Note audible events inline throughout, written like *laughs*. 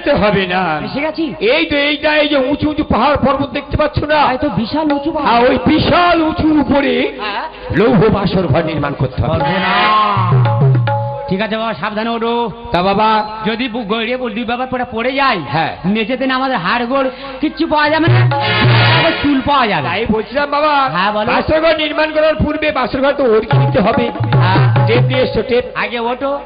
যেতে হবে না। এসে গেছি। এই তো এইটা এই যে উঁচু উঁচু পাহাড় পর্বত দেখতে পাচ্ছ না? তো বিশাল উঁচু পাহাড়। হ্যাঁ ওই বিশাল উঁচুর উপরে হ্যাঁ। লৌহ বাসর ঘর নির্মাণ করতে হবে। ঠিক আছে বাবা সাবধানে ওঠো। তা বাবা। যদি গড়িয়ে বল- দুই বাবার পরে পড়ে যায় হ্যাঁ। নেচেতে না আমাদের হাড় গোড় কিচ্ছু পাওয়া যাবে না। চুল পাওয়া যাবে। তাই বলছিলাম বাবা হ্যাঁ, বলো। বাসর ঘর নির্মাণ করার পূর্বে বাসর ঘর তো ওর কিনতে হবে। হ্যাঁ। টেপ দিয়ে এসছো টেপ। আগে ওঠো।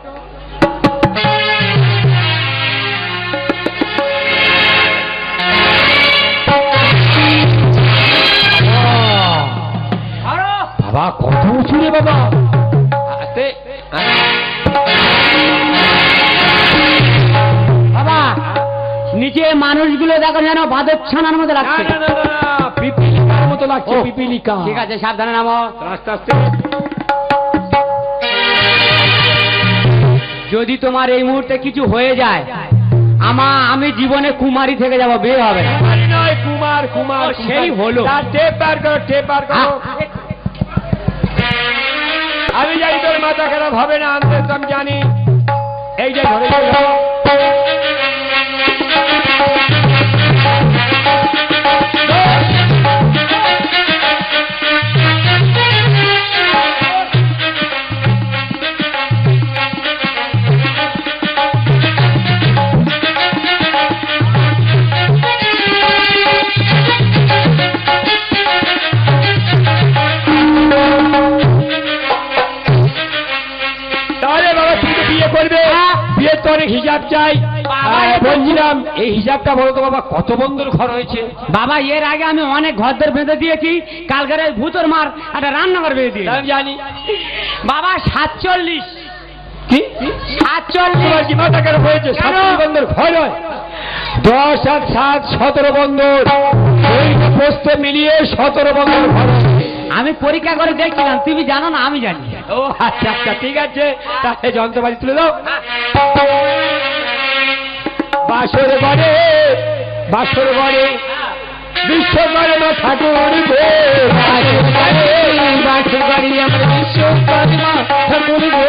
কত উঁচু রে বাবা বাবা নিচে মানুষগুলো দেখো যেন বাদর ছানার না লাগছে পিপিলিকার মতো লাগছে পিপিলিকা। ঠিক আছে সাবধানে নামো। আস্তে আস্তে যদি তোমার এই মুহূর্তে কিছু হয়ে যায় আমা আমি জীবনে কুমারী থেকে যাব বিয়ে হবে কুমারী কুমার সেই হলো। তার টেপ বার করো টেপ বার করো। আমি জানি তোর মাথা খারাপ হবে না আমি জানি। এই যে ধরে চাই। বলছিলাম এই হিসাবটা বলো তো বাবা কত বন্ধুর ঘর হয়েছে? বাবা এর আগে আমি অনেক ঘরদের বেঁধে দিয়েছি কালকের ভূতর মার একটা রান্নাঘর বেঁধে দিয়ে আমি জানি। বাবা সাতচল্লিশ। কি? হয়েছে? বন্ধুর ঘর হয় দশ আর সাত সতেরো মিলিয়ে আমি পরীক্ষা করে দেখছিলাম তুমি জানো না আমি জানি। ও আচ্ছা আচ্ছা ঠিক আছে। তাহলে যন্ত্রপাতি তুলে দাও। বাসর ঘরে বাসর ঘরে বিশ্বকর্মা ঠাকুর গো বাসর ঘরে বাসর ঘরে আমার বিশ্বকর্মা ঠাকুর গো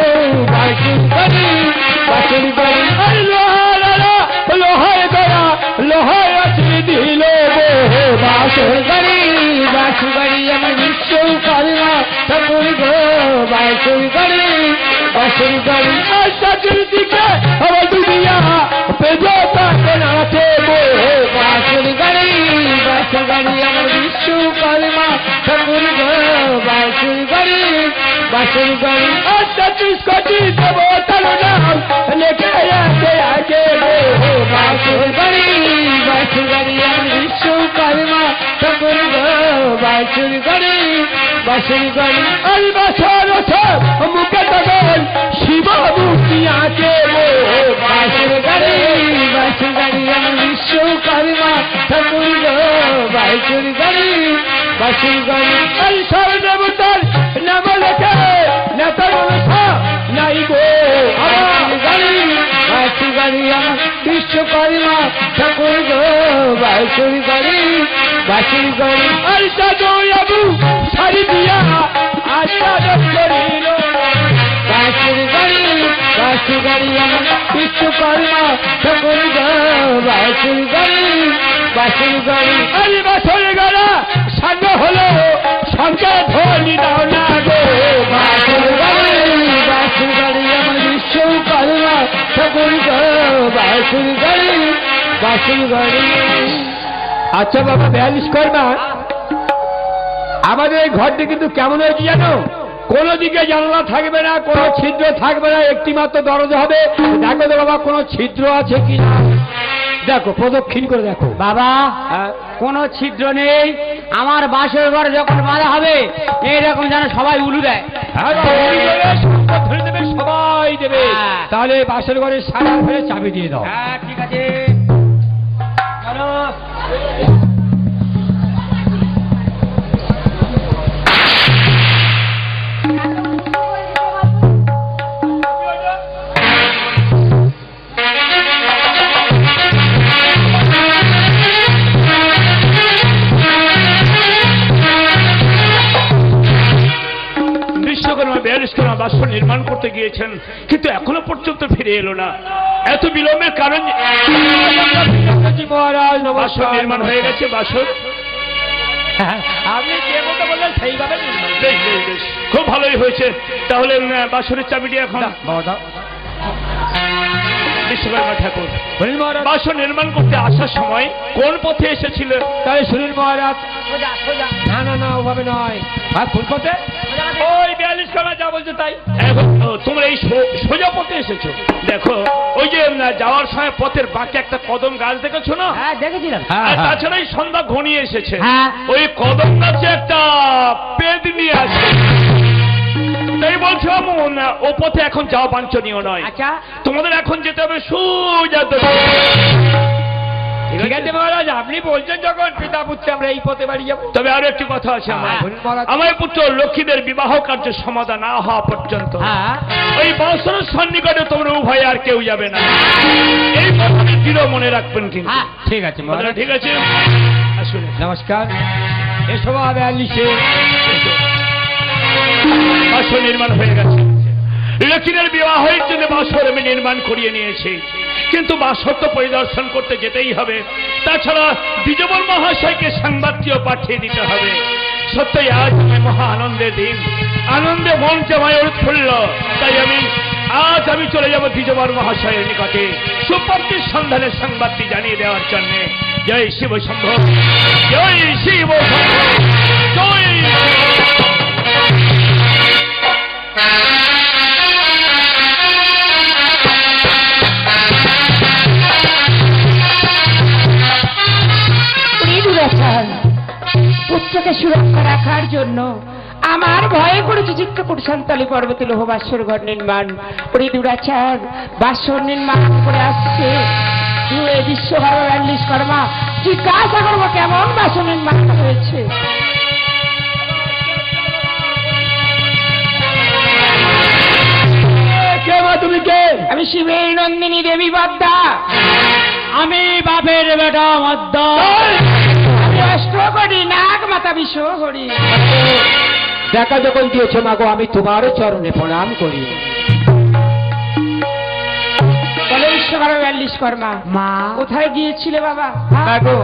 বাসর ঘরে আর চতুষ কোটি দেবতার নাম লেখে আছে আগে গো বাসর ঘরে বাসর ঘরে আমার বিশ্বকর্মা ঠাকুর গো বাসর ঘরে বাসর আর বাসর বছর মুখে তখন শিব মূর্তি আছে বাসর ঘরে বাসর ঘরে আমার বিশ্বকর্মা ঠাকুর গো। বাসর ঘরে বাসর ঘরে আর সব নাম লেখে নেতা নাই গো। আমার আমার বিশ্বকর্মা ঠাকুর গো বাসর গাড়ি বাসর আর সাজো আবু সারি দিয়া, আশা করিল। বাসর গাড়ি বাসর আমার বিশ্বকর্মা ঠাকুর গো বাসর গাড়ি বাসর গাড়ি আরে বাসর গাড়া সাঙ্গ হলো, সঙ্গে ধরি দাও না। ঠাকুর গো গাড়ি বাসর গাড়ি আচ্ছা বাবা বিয়াল্লিশ কর্মা আমাদের এই ঘরটি কিন্তু কেমন হয়েছে জানো? কোনো দিকে জানালা থাকবে না কোনো ছিদ্র থাকবে না একটি মাত্র দরজা হবে। দেখো তো বাবা কোনো ছিদ্র আছে কি না? দেখো প্রদক্ষিণ করে দেখো। বাবা হ্যাঁ। কোনো ছিদ্র নেই। আমার বাসের ঘর যখন বাঁধা হবে এইরকম যেন সবাই উলু দেয়। সবাই দেবে। হ্যাঁ। তাহলে বাসের ঘরে সারা ফেলে চাবি দিয়ে দাও। হ্যাঁ ঠিক আছে। চলো। বাসন নির্মাণ করতে গিয়েছেন কিন্তু এখনও পর্যন্ত ফিরে এলো না এত বিলম্বের কারণ বাসন নির্মাণ হয়ে গেছে বাসন আপনি যে মতো বললেন সেইভাবে নির্মাণ। বেশ বেশ বেশ খুব ভালোই হয়েছে তাহলে বাসনের চাবিটি এখন। বিশ্বকর্মা ঠাকুর। বলুন মহারাজ। বাসন নির্মাণ করতে আসার সময় কোন পথে এসেছিল? তাই সুনীল মহারাজ। না না না ওভাবে নয়। আর কোন পথে? ওই বিয়াল্লিশ খানা যা বলছে তাই। এখন ও, তোমরা এই সোজা পথে এসেছ। দেখো ওই যে যাওয়ার সময় পথের বাকি একটা কদম গাছ দেখেছ না? হ্যাঁ দেখেছিলাম। তাছাড়া এই সন্ধ্যা ঘনিয়ে এসেছে। হ্যাঁ। ওই কদম গাছে একটা পেদ নিয়ে আছে উম, ও পথে এখন যাওয়া বাঞ্ছনীয় নয়। আচ্ছা। তোমাদের এখন যেতে হবে সোজা দক্ষিণ। ঠিক আছে? মহারাজ আপনি বলছেন যখন পিতা পুত্রে আমরা এই পথে বাড়ি যাব। তবে আরও একটি কথা আছে আমার। হ্যাঁ, পুত্র লক্ষ্মীদের বিবাহ কার্য সমাধান না হওয়া পর্যন্ত। হ্যাঁ। ওই সন্নিকটে তোমরা উভয় আর কেউ যাবে না। এই কথাটি দৃঢ় মনে রাখবেন কিন্তু। হ্যাঁ ঠিক আছে ঠিক আছে? আসুন। নমস্কার। বাসর নির্মাণ হয়ে গেছে। লক্ষ্মীদের বিবাহের জন্য বাসর আমি নির্মাণ করিয়ে নিয়েছি। কিন্তু বাসর তো পরিদর্শন করতে যেতেই হবে। তাছাড়া বিজবল মহাশয়কে সংবাদটিও পাঠিয়ে দিতে হবে। সত্যই আজ আমি মহা আনন্দের দিন। আনন্দে মন জমায় উৎফুল্ল। তাই আমি, আজ আমি চলে যাব দ্বিজবর মহাশয়ের নিকটে সুপ্রাপ্তির সন্ধানের সংবাদটি জানিয়ে দেওয়ার জন্য। জয় শিব শম্ভ। জয় শিব শম্ভ। জয় পুত্রকে সুরক্ষা রাখার জন্য আমার ভয়ে করেছে চিত্ত কুরসান্তালি পর্বতে লোহ বাসর ঘর নির্মাণ ওই দুরাচার বাসর নির্মাণ করে আসছে। তুই বিশ্বকর্মা কর্মা জিজ্ঞাসা করব কেমন বাসর নির্মাণ হয়েছে? কে মা তুমি কে? আমি শিবের নন্দিনী দেবী বাদ্দা আমি বাপের বেটা মদ্য করি নাগ মাতা বিশ্ব করি দেখা যখন দিয়েছ মাগো আমি তোমারও চরণে প্রণাম করি। বলে বিশ্বকর্মা ব্যাল্লিশ কর্মা। মা। কোথায় গিয়েছিলে বাবা? মাগো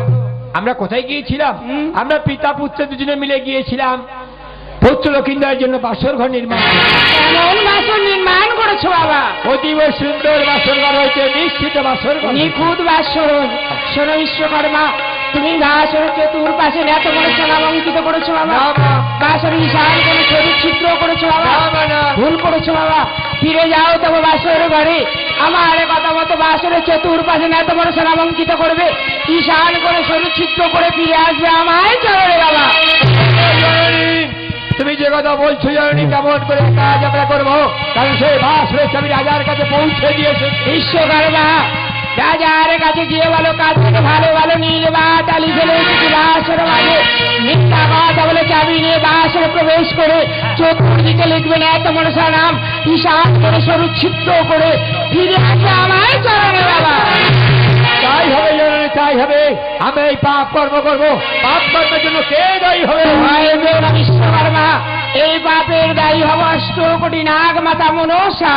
আমরা কোথায় গিয়েছিলাম? আমরা পিতা পুত্র দুজনে মিলে গিয়েছিলাম। পুত্র লক্ষিন্দার জন্য বাসর ঘর নির্মাণ নির্মাণ করেছ বাবা? অতীব সুন্দর বাসর ঘর হয়েছে নিশ্চিত বাসর ঘর। নিখুঁত বাসন শোনো বিশ্বকর্মা তুমি বাসন চতুর পাশে এত বড় সোনাম অঙ্কিত করেছ বাবা। বাসন বিশাল করে শরীর চিত্র করেছ বাবা। ভুল করেছ বাবা। ফিরে যাও তবে বাসরের ঘরে। আমার কথা মতো বাসনের চতুর পাশে এত বড় সোনাম অঙ্কিত করবে। ঈশান করে শরীর চিত্র করে ফিরে আসবে আমায় চলে বাবা। তুমি যে কথা বলছো জননী কেমন করে কাজ আমরা করব? কারণ সেই বাস রয়েছে আমি রাজার কাছে পৌঁছে দিয়েছে রাজার কাছে গিয়ে বলো কাজ থেকে ভালো ভালো নীল বা টালি ফেলে এসেছি বাসর মাঝে মিথ্যা কথা বলে চাবি নিয়ে বাসরে প্রবেশ করে চতুর্দিকে লিখবে না এত মনসা নাম ঈশান করে সরু ছিদ্র করে ফিরে আসবে আমায় চরণে বাবা তাই হবে তাই হবে আমি এই পাপ কর্ম করব পাপ কর্মের জন্য কে দায়ী হবে বিশ্বকর্মা এই পাপের দায়ী হব অষ্ট কোটি নাগ মাতা মনসা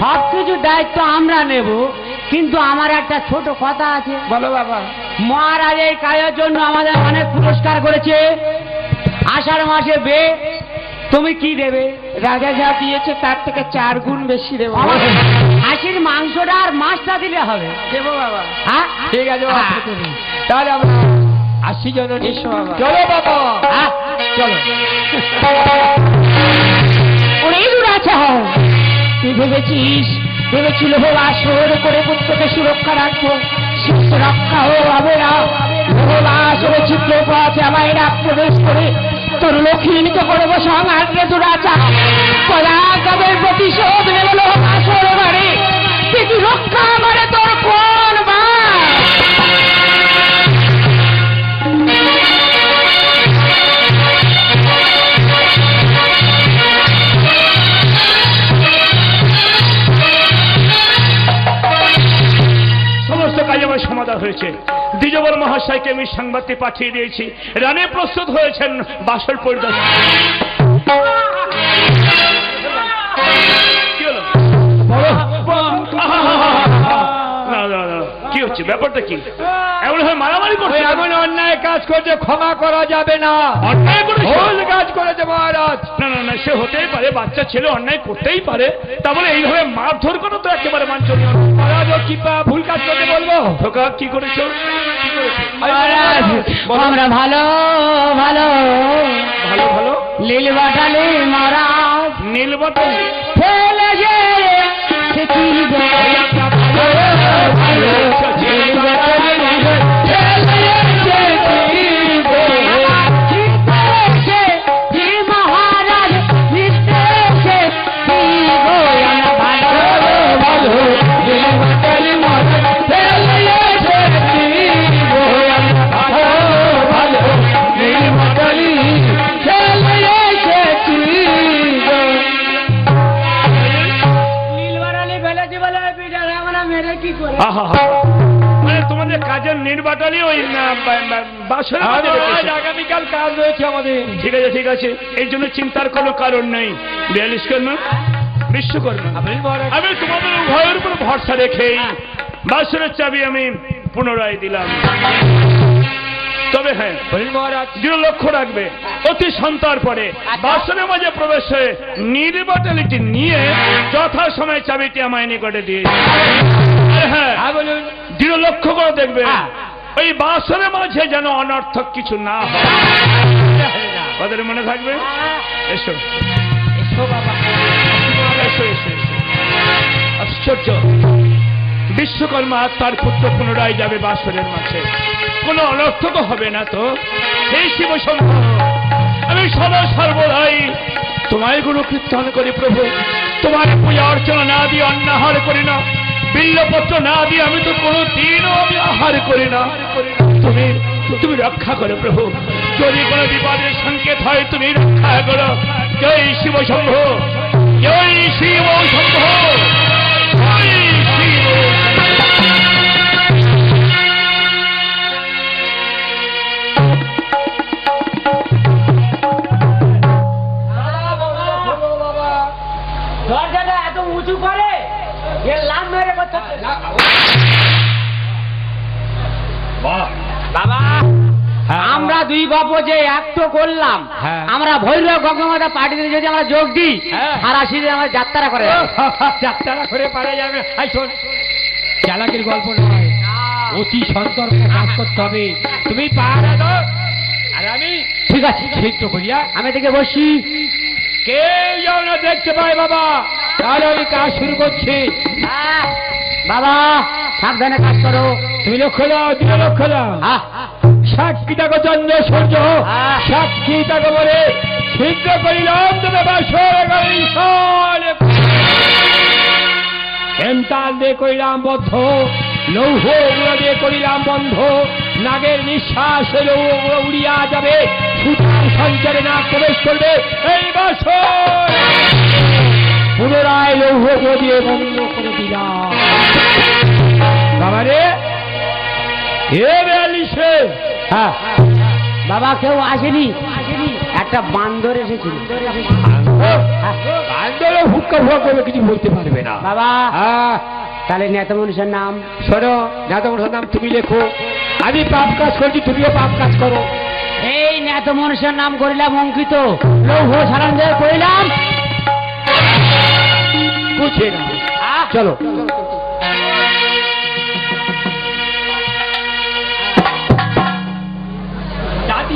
সব কিছু দায়িত্ব আমরা নেব কিন্তু আমার একটা ছোট কথা আছে। বলো বাবা। মহারাজ এই কাজের জন্য আমাদের অনেক পুরস্কার করেছে। আষাঢ় মাসে বে তুমি কি দেবে? রাজা যা দিয়েছে তার থেকে চার গুণ বেশি দেবো। হাসির মাংসটা আর মাছটা দিলে হবে। দেবো বাবা। হ্যাঁ? ঠিক আছে হ্যাঁ। তাহলে আমরা জননী এসো বাবা। চলো বাবা। হ্যাঁ, চলো। ওরে তুই ভেবেছিস, ভেবেছিল হো, আসর করে পুত্রকে সুরক্ষা রাখব। রক্ষা ও হবে না ভোলা আসরে চিত্র পথে আমায় রাগ প্রবেশ করে। তোর লক্ষ্মীনিত করব সংহার রে পদাকাবের প্রতিশোধ সংবাদটি পাঠিয়ে দিয়েছি। রানী প্রস্তুত হয়েছেন বাসর পরিদর্শন। কি হচ্ছে? ব্যাপারটা কি? এমন হয় মারামারি করছে এমন অন্যায় কাজ করছে ক্ষমা করা যাবে না। অন্যায় ভুল কাজ করেছে মহারাজ। না না না সে হতেই পারে বাচ্চা ছেলে অন্যায় করতেই পারে। তা বলে এইভাবে মারধর করা তো একেবারে মানচনীয় নয়। মহারাজ ও কি পা- ভুল কাজ করতে বলব? খোকা কি করেছ? মহারাজ আমরা ভালো ভালো। ভালো ভালো? লীল বাটালি মহারাজ। নীল বাটালি? ফেলে যে সে কি গো রেখেছো। আগামীকাল কাজ রয়েছে আমাদের। ঠিক আছে ঠিক আছে। এই জন্য চিন্তার কোনো কারণ নেই। বিয়াল্লিশ কর্মা বিশ্বকর্মা আমি তোমাদের উভয়ের উপর ভরসা রেখে বাসরের চাবি আমি পুনরায় দিলাম। তবে হ্যাঁ দৃঢ় লক্ষ্য রাখবে অতি সন্তার পরে বাসনের মাঝে প্রবেশ হয়ে নির্বাচনটি নিয়ে যথা সময় চাবিটি আমায় নিকটে দিয়ে আর হ্যাঁ হ্যাঁ দৃঢ় লক্ষ্য করে দেখবে হ্যাঁ। ওই বাসনের মাঝে যেন অনর্থক কিছু না হয়। মনে থাকবে? এসো। আশ্চর্য। বিশ্বকর্মা তার পুত্র পুনরায় যাবে বাসরের মাঝে। কোনো অনর্থক হবে না তো। সেই শিব আমি সদা সর্বদাই তোমায় গুরু কীর্তন করি প্রভু। তোমার পূজা অর্চনা না দিয়ে অন্নাহার করি না। বিল্লপত্র না দিয়ে আমি তো কোনো দিনও আমি আহার করি না। তুমি তুমি রক্ষা করো প্রভু। যদি কোনো বিপদের সংকেত হয়, তুমি রক্ষা করো। জয় শিব শম্ভ জয় শিব শম্ভু বাবা। আমরা দুই বাপ যে এক তো করলাম। হ্যাঁ। আমরা ভৈরব গঙ্গমাতা পার্টিতে যদি আমরা যোগ দিই হ্যাঁ। সারা শীতে আমরা যাত্রা করে *laughs* যাত্রা করে পারা যাবে। চালাকির গল্প নয়। অতি সন্তর্কে কাজ করতে হবে। তুমি পাহারা দাও। আর আমি ঠিক আছে। সিদ্ধ করিয়া আমি থেকে বসি কেউ যেন দেখতে পায় বাবা। তাহলে আমি কাজ শুরু করছি। বাবা। সাবধানে কাজ করো। তুমি লক্ষ্য দাও তুমি লক্ষ্য দাও আহ, সাক্ষী তাকে চন্দ্র সূর্য। সাক্ষী তাকে বলে? সিদ্ধ করিলাম তবে বাসর হেমতাল দিয়ে করিলাম বদ্ধ লৌহ গুঁড়ো দিয়ে করিলাম বন্ধ। নাগের নিঃশ্বাস উড়িয়া যাবে সুতার সঞ্চারে না প্রবেশ করবে এই বাসর। পুনরায় লৌহ দিয়ে বন্ধ করে দিলাম। বাবা কেউ আসেনি। আসেনি একটা বান্দর এসেছিল আন্দোলন হুক্কা ফুকা করবে কিছু বলতে পারবে না। বাবা। হ্যাঁ। তাহলে নেতা মানুষের নাম? শোনো যাদব নাম তুমি লেখো। আমি পাপ কাজ করছি তুমিও পাপ কাজ করো। এই নেতা মানুষের নাম করিলাম অঙ্কিত। লৌহ সারাঞ্জয় করিলাম। বুঝে না। চলো।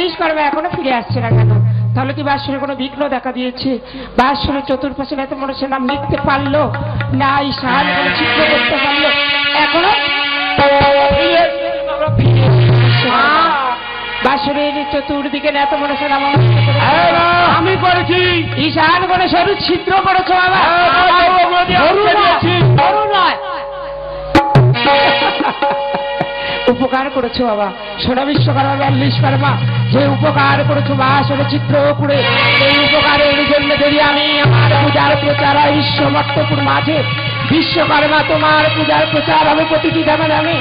পুত্র বিয়াল্লিশ এখনও ফিরে আসছে না কেন তাহলে কি বাসরে কোনো বিঘ্ন দেখা দিয়েছে বাসরে চতুর্পাশে এত মানুষের নাম লিখতে পারল না এই সাহায্য কোনো চিত্র করতে পারল এখনও বাসুরের চতুর্দিকে এত মনে হয় আমার আমি করেছি ঈশান করে সরু ছিদ্র করেছ বাবা। উপকার করেছ বাবা সোনা বিশ্বকর্মা বিশ্বকর্মা, যে উপকার করেছ বা সোনা চিত্র করে, সেই উপকারের জন্য যদি আমি আমার পূজার প্রচার বিশ্ব মর্তপুর মাঝে, বিশ্বকর্মা তোমার পূজার প্রচার হবে প্রতিটি দামে দামে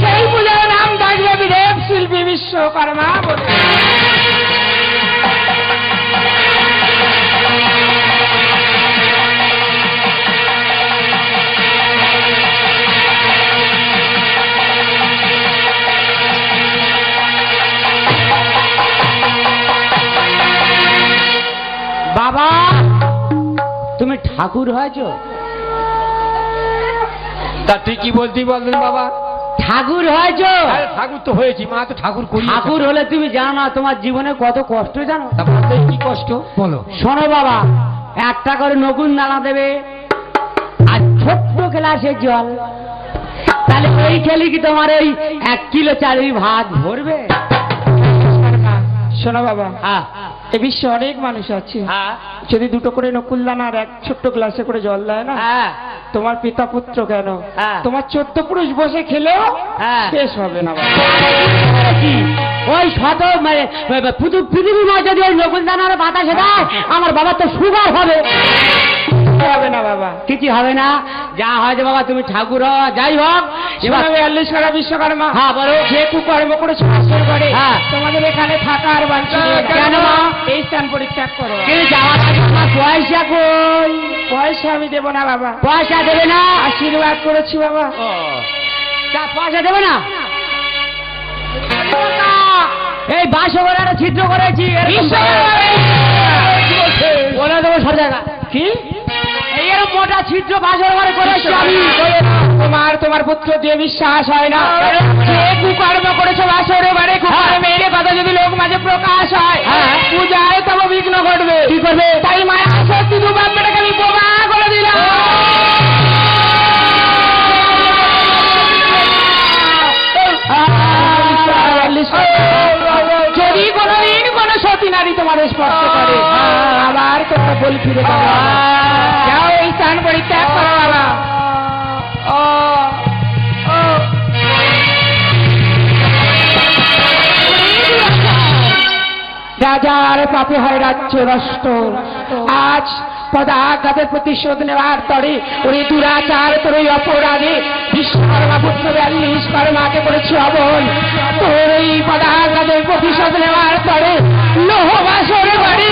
সেই পূজার নাম থাকবে বিদেব শিল্পী বিশ্বকর্মা বলে। বাবা তুমি ঠাকুর হয়েছো? তা তুই কি বলতি বলতেন বাবা? ঠাকুর হয়েছো? ঠাকুর তো হয়েছি মা তো ঠাকুর করি ঠাকুর হলে তুমি জানো না তোমার জীবনে কত কষ্ট জানো? কি কষ্ট? বলো। শোনো বাবা একটা করে নকুন দানা দেবে আর ছোট্ট গ্লাসের জল। তাহলে ওই খেলে কি তোমার ওই এক কিলো চালের ভাত ভরবে? শোনো বাবা হ্যাঁ। এ বিশ্বে অনেক মানুষ আছে। হ্যাঁ। যদি দুটো করে নকুলদান আর এক ছোট্ট গ্লাসে করে জল দেয় না? হ্যাঁ। তোমার পিতা পুত্র কেন? হ্যাঁ। তোমার চোদ্দ পুরুষ বসে খেলেও। শেষ হবে না বাবা। ওই শত মানে পৃথিবী- পৃথিবী নয় যদি ওই নকুলদান আর বাতাসে দেয় আমার বাবার তো সুগার হবে। হবে না বাবা। কিছু হবে না? যা হয়েছে বাবা তুমি ঠাকুর যাই হোক। করা বিশ্বকর্মা হ্যাঁ বলো। যে কুকর্ম করে হ্যাঁ। তোমাদের এখানে থাকা আর কেন? এই স্থান পরিত্যাগ করো। কিন্তু যাওয়ার আমার পয়সা কই? পয়সা আমি দেবো না বাবা। পয়সা দেবে না? আশীর্বাদ করেছি বাবা। তা পয়সা দেবে না? এই একটা ছিদ্র করেছি বলে দেবো সব জায়গা। কি? মোটা ছিদ্র বাসর ঘরে করেছি আমি তোমার তোমার পুত্র দিয়ে বিশ্বাস হয় না যে কুকর্ম করেছ বাসরে বারে এর কথা যদি লোক মাঝে প্রকাশ হয় হ্যাঁ। পূজায় তব বিঘ্ন ঘটবে কি করবে তাই মায়া সত্যি দু বাপটাকে আমি বোমা করে দিলাম সতী নারী তোমার স্পর্শ করে। আবার তোমরা বল ফিরে যাও এই স্থান পরিত্যাগ করো বাবা। রাজার পাপে হয় রাজ্য নষ্ট। আজ পদাঘাতের প্রতিশোধ নেওয়ার তরে ওরে দুরাচার, তোর ওই অপরাধে বিশ্বকর্মা পুত্র বিয়াল্লিশ কর্মাকে করেছি অবন তোর এই পদাঘাতের প্রতিশোধ নেওয়ার তরে লোহবাসরে বাড়ি